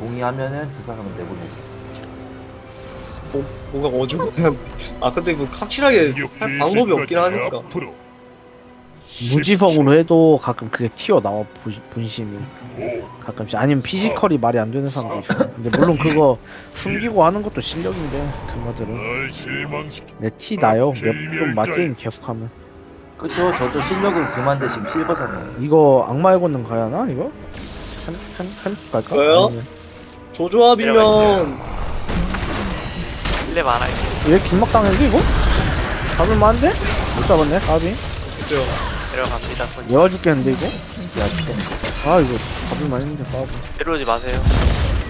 동의하면은 그 사람은 내보내줘. 뭐, 뭐가 어중간한 아 근데 그 확실하게 할 방법이 없긴 하니까 앞으로 무지성으로 해도 가끔 그게 튀어나와 부- 본심이 가끔씩 아니면 피지컬이 말이 안 되는 사람도 있어 근데 물론 그거 숨기고 하는 것도 실력인데 그 말들은 날 실망시키 내 티 나요 몇좀 맞게임 계속하면 그쵸? 저도 실력은 그만데 지금 실버잖아요. 이거 악마의 권능 가야 하나 이거? 한, 한, 한 갈까? 저요? 아니면- 조조합이면 실내 많아요. 얘 길막 당했는데 이거? 잡을만한데? 못 잡았네 까비 있어요 내려갑니다. 손 내가 죽겠는데 이거? 야, 죽겠네. 아 이거 잡을만 했는데 까비 내려오지 마세요.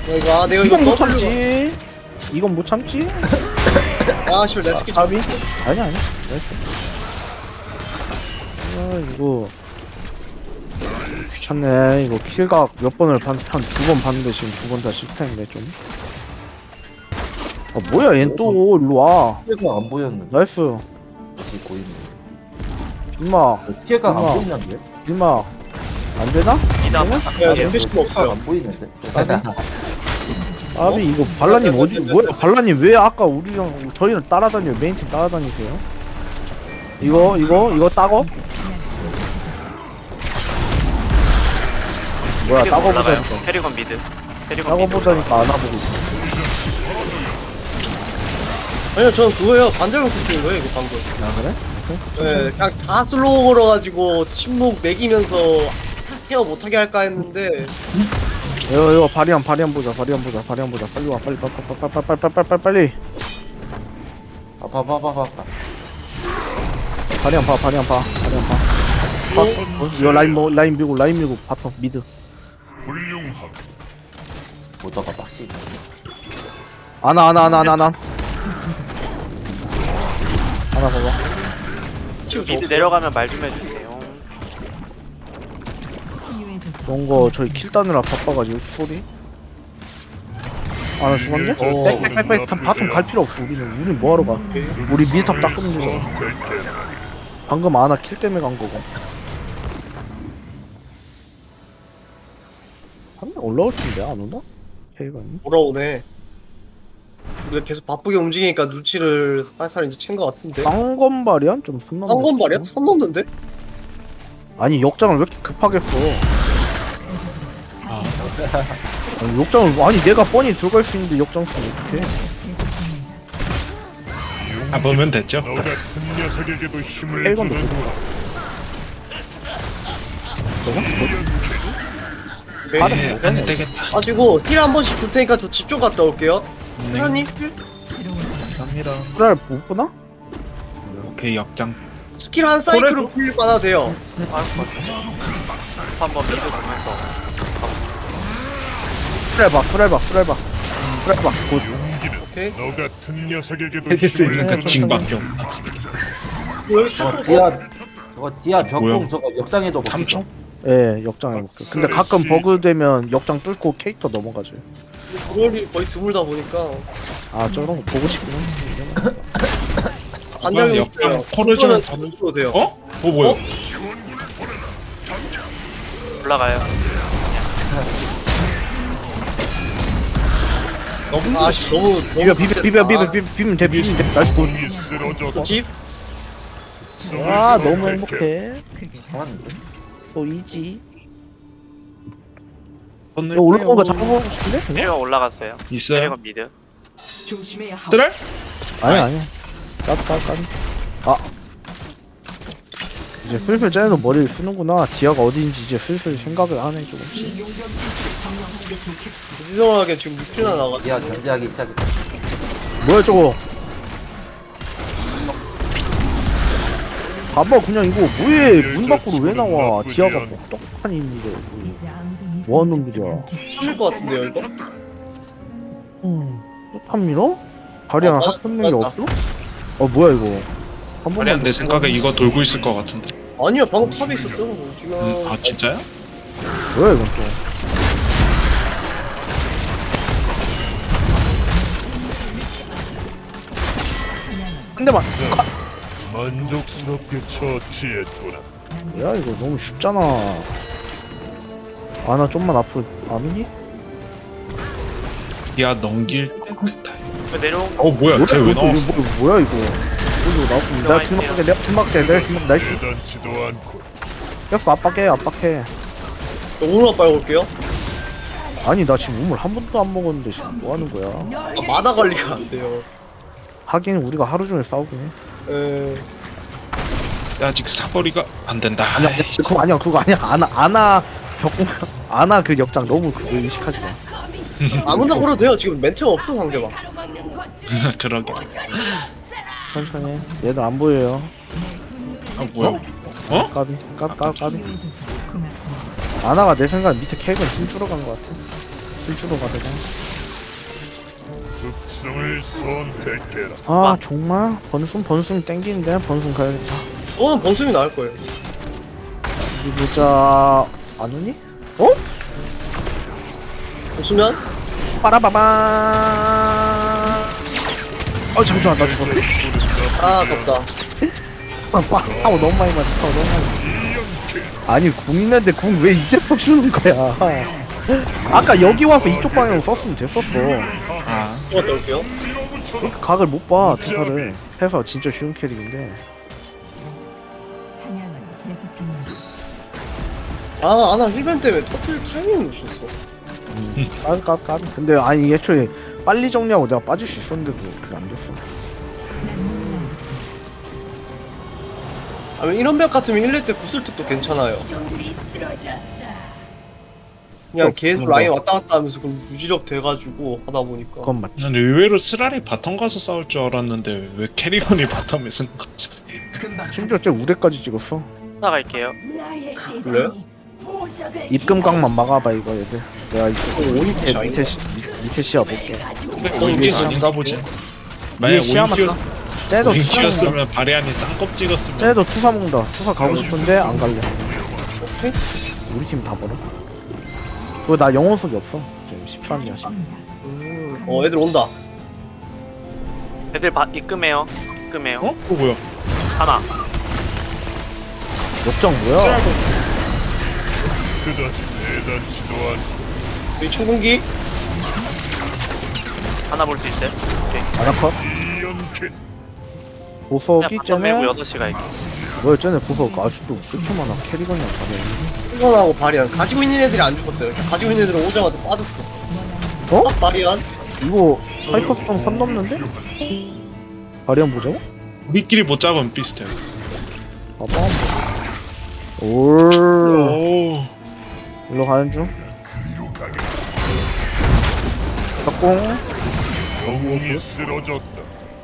내가 아 내가 이거 이건 못 W 참지 이건 못 참지? 아 씨발 내 스킬 까비? 아니 아니 나이스 아 이거 귀찮네 이거 킬각 몇 번을 한두 번 봤는데 지금 두 번 다 실패했네 좀 아 뭐야 얜 또 일로 와 피해가 안 보였는데. 나이스 어디 보이네. 길막 피해가 안 우와. 보이는데? 길막 안 되나? 이다 그러면? 야 스킬 없어요 안 보이는데? 아비 이거 발라님 어디 뭐야 발라님 왜 아까 우리랑 저희는 따라다녀 메인팀 따라다니세요? 이거 이거 이거 따거? 뭐야 캐리건 올라가요. 보자니까 캐리건 미드. 캐리건 미드. 보자니까 안 와보고 있어 아니요 저는 그거예요 반절용 터트린 거예요 이거 방금 아 그래? 네 그냥 다 슬로우 걸어가지고 침묵 매기면서 케어 못하게 할까 했는데 이거 이거 바리안 바리안 보자 바리안 보자 바리안 보자 빨리 와 빨리 빨리 빨리 빨리 빨리 빨리 빨리 빨리 빨리 아, 봐, 봐, 봐, 봐. 봐. 바리안 봐 바리안 봐 바리안 봐 어, 이거 라인 뭐 라인 밀고 라인 밀고 바텀 미드 훌륭하고 모더가 빡시. 아나 아나 아나 아나 아나 하나 봐봐 미드 내려가면 말 좀 해주세요. 그런 거 저희 킬 따느라 바빠가지고 소리 아나 죽었네? 어. 빽빽빽빽 바텀 갈 필요 없어 우리는 우린 뭐하러 가 우리 미드탑 닦으면 되잖아 방금 아나 킬 때문에 간 거고 올라올 텐데 안 오나? 캐리건이? 돌아오네 우리가 계속 바쁘게 움직이니까 눈치를 살살 이제 챈 것 같은데 쌍건발이야? 좀 숨만 한건 말이야? 선 넘는데? 아니 역장을 왜 이렇게 급하게 써 아니 역장을 아니 내가 뻔히 들어갈 수 있는데 역장 쓰면 어떡해 아 보면 됐죠. 너 같은 녀석에게도 힘을 일본도. 네, 안 되겠다. 가지고 힐 한 번씩 줄 테니까 저 집 좀 갔다 올게요 사장님 힐? 감사합니다. 그래 못 보나? 오케이 역장. 스킬 한 사이클은 풀릴 만하 돼요 아이고. 한번 미드 보면서 수레박 수레박 수레박 수레박 곧 오케이 너 같은 녀석에게도 힘을 주는 그 징밖에 없. 여기 저거 탑 디아, 저거 디아 벽공 뭐야? 저거 역장에도 먹히죠? 3초? 예, 역장에 먹혀. 근데 가끔 버그 되면 역장 뚫고 캐릭터 넘어가죠. 그럴 일 거의 드물다 보니까 아, 저런 거 보고 한데. 안장이 역장 있어요 잡을- 잡으셔도 돼요 어? 어 뭐야? 어? 올라가요. 너무 아 씨 너무 비벼, 비벼, 비벼, 비벼, 비벼, 비비면 돼, 비비면 돼. 공이 쓰러져 집? 아, 너무 행복해. 좋았는데? 또 이지. 손을 이거 올라온 거 잡아보고 싶은데? 그냥? 캐리건 올라갔어요. 있어요? 캐리건 미드. 쓰랄? 아니, 아니. 까까까 아. 이제 슬슬 쟤네도 머리를 쓰는구나. 디아가 어디인지 이제 슬슬 생각을 하네, 조금씩. 이상하게 지금 6킬나 나가 디아 견제하기 시작했다. 뭐야, 저거? 봐봐, 그냥 이거 뭐해? 문 밖으로 왜 나와? 디아가 뭐 똑똑한 힘인데. 뭐 하는 놈들이야? 풀릴 것 같은데요 이거? 음, 또탑 밀어? 아, 명이 맞다. 없어? 어 뭐야 이거 한 아니야 내 생각에 이거 돌고 있을 것 같은데. 아니야 방금 탑에 있었어 지금 음, 아 진짜야? 뭐야 이건 또 한대만 만족스럽게 처치했구나. 야 이거 너무 쉽잖아. 아 나 좀만 앞으로 안 오니? 기아 넘길 때그 내려온 거 어 뭐야? 쟤 왜 이거, 나왔어? 이거 뭐, 뭐야 이거? 이거 나왔고 내가 뒷막게 내가 뒷막게 내가 뒷막 나이스 대단치도 않고. 꼈어 압박해 압박해. 오늘 빨리 올게요. 아니 나 지금 우물 한 번도 안 먹었는데 지금 뭐 하는 거야? 아, 마다 관리가 안 돼요. 하긴 우리가 하루 종일 싸우긴 해 에, 아직 사거리가 안 된다. 아니야 아니야, 그거 아니야 그거 아니야 아나 아나 벽공 아나 그 역장 너무 그거 의식하지 마 아무나 걸어도 돼요. 지금 멘트가 없어 상대방. 그러게. 천천히 얘들 안 보여요 아 뭐야? 어? 까비 까비 까비 까비 아나가 내 생각 밑에 캡은 힘주러 간것 같아 힘주러 가다가 특성을 선택해라. 아 정말 번순 번순 땡기는데 번순 가야겠다 저는 번숨이 나을 거예요. 어디 보자 안 오니? 어? 보시면 빠라바바 어 잠시만 나 죽었어 아 아깝다. 빡 타워 너무 많이 맞아 타워 너무 많이 맞아 아니 궁 있는데 궁 왜 이제 써주는 거야 아까 여기 와서 이쪽 방향으로 썼으면 됐었어 아또 갔다 올게요. 이렇게 각을 못 봐 태사를 태사 진짜 쉬운 캐릭인데 사냥은 계속됩니다. 아 아나 힐벤 때문에 터틀 타이밍 놓쳤어. 까비 까비 까비 근데 아니 애초에 빨리 정리하고 내가 빠질 수 있었는데도 그게 안 됐어 아니 이런 벽 같으면 1렙 때 구슬특도 괜찮아요. 그냥 계속. 라인 왔다 갔다 하면서 그럼 무지력 돼가지고 하다 보니까. 그건 맞지. 난 의외로 쓰라리 바텀 가서 싸울 줄 알았는데 왜 캐리건이 바텀에 쓰는 거지? 심지어 쟤 우대까지 찍었어. 나갈게요. 그래요? 입금각만 막아봐 이거 얘들. 내가 어, 오니 밑에 샷이? 밑에, 시, 밑- 밑에 시야 볼게. 근데 이게 아닌가 보지. 위에 만약 시야만 오인기였 쟤도 투사 먹는다. 바리안이 쌍껍 찍었으면 쟤도 투사 먹는다. 투사 가고 싶은데 안 갈래. 오케이? 우리 팀다 벌어 그거 나 영혼속이 없어. 지금 13이야 13 음, 어 애들 온다. 애들 바, 입금해요. 입금해요. 어? 그거 뭐야? 하나. 역정 뭐야? 그다지 대단치도 않고 여기 청공기? 하나 볼 수 있어요? 오케이. 아나컷? 이연캔 보석이 그냥 밀고 6시 갈게 뭐야 쟤네 보석 아직도 왜 이렇게 많아 캐리건이랑 다네 이건하고 바리안 가지고 있는 애들이 안 죽었어요. 가지고 있는 애들은 오자마자 빠졌어. 어? 딱 바리안 이거 하이퍼스톤 선 넘는데? 바리안 보자고? 우리끼리 못 잡으면 비슷해요. 봐봐 올 오. 일로 가는 중 덕공 영웅이 쓰러졌다.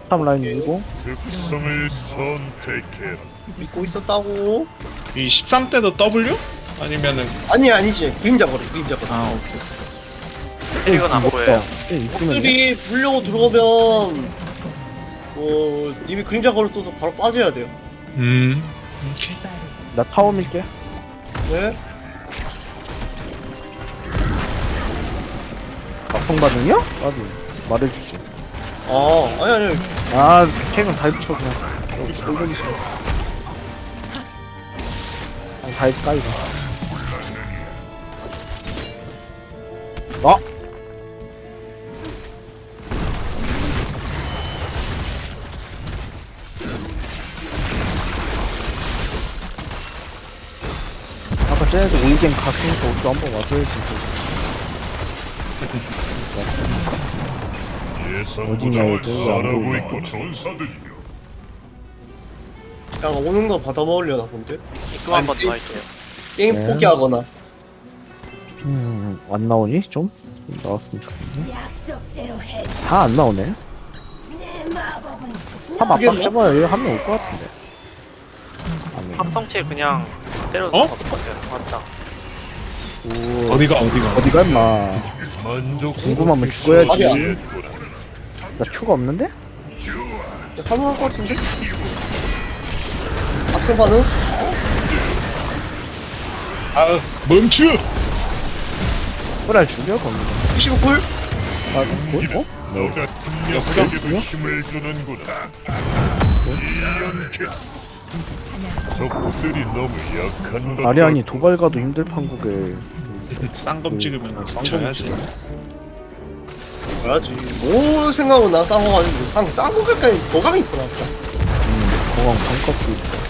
3 라인 밀고 특성을 선택해라. 믿고 있었다고. 이 13대도 W? 아니면은 아니 아니지 그림자 거리 그림자 거리. 아 오케이. 캐릭은 안 보여요 쟤 이쁘면 들이 물려고 들어오면 어 님이 그림자 거리 써서 바로 빠져야 돼요. 음. 오케이. 나 타워 밀게 네. 각성 반응이야? 나도 말해주지 아 아니 아니 아 캐건 다 붙여 그냥 꼴보기 싫어 아, 다 까이가 아! 아까 쟤네들 올겐 갔으니까 우리도 한번 와서 해야지 예상보다 어디냐, 이거. 잘하고 있고. 그냥 오는 거 받아 먹으려나 본데. 입금 한 번 더 할게요 게임 네. 포기하거나. 음, 안 나오니? 좀? 좀 나왔으면 좋겠네. 다안 나오네. 탑 압박 해봐야 얘 한 명 올 것 같은데. 합성체 그냥 때려도 어? 될것 같아요 맞다 오, 어디가 어디가? 어디가 임마. 궁금하면 죽어야지. 나 추가 없는데? 할만할 것 같은데? 반응? 아 멈추! 뿌랄 죽여, 겁니다. 25쿨? 아, 뭐? 어? 너 같은 녀석에게도 힘을 주는구나. 이연캔. 적들이 너무 약한 것 아리안이 도발 가도 힘들 판국에 쌍검 찍으면 쌍검 져야지. 가야지. 뭐 생각은 난 싼거 가지고 싼, 싼거 가까이 더 가면 이쁘다. 공항 반값도 있고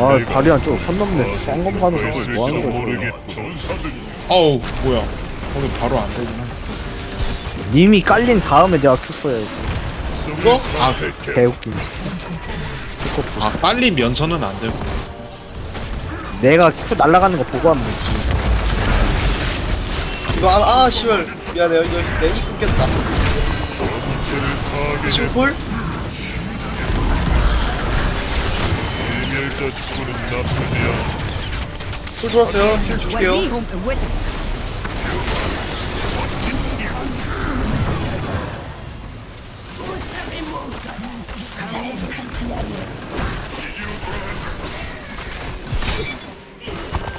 아 바리안 좀선 넘네. 쌍검 가는 거 뭐하는 거지. 어우 뭐야. 거기 바로 안 되구나. 님이 깔린 다음에 내가 큐 써야지. 이거? 아, 개웃기네 아 빨리 면서는 안 되고. 내가 큐 날아가는 거 보고 하면 되지. 이거 아, 아 씨발. 미안해요. 이거 내이 끊겼다. 실풀? 일멸자 치고는 나쁘지 않아. 풀 들어왔어요. 힐 줄게요.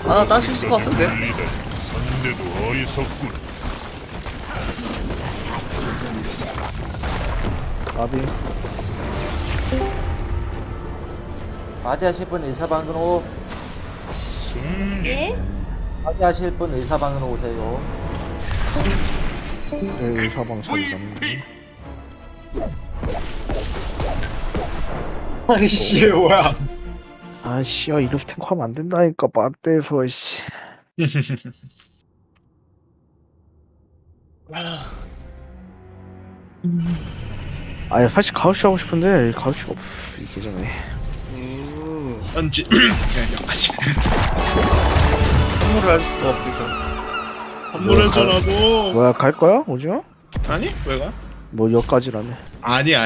아, 딸수 있을 것 같은데? 상대도 어리석군. 나비 맞이하실 분 의사방으로 승리. 맞이하실 분 의사방으로 오세요. 여기 사방 차이 났네. 아니, 씨, 뭐야. 아씨 야 이러서 탱커 하면 안 된다니까 맞대서 씨. 아야 사실 가우치 하고 싶은데 가우치가 없어 이 계정에. 음, 현지 그냥 여기까지 선물을 할 수가 없으니까. 선물해줘라고 뭐야 갈 거야 오징어? 아니 왜 가? 뭐 여기까지라네 아니야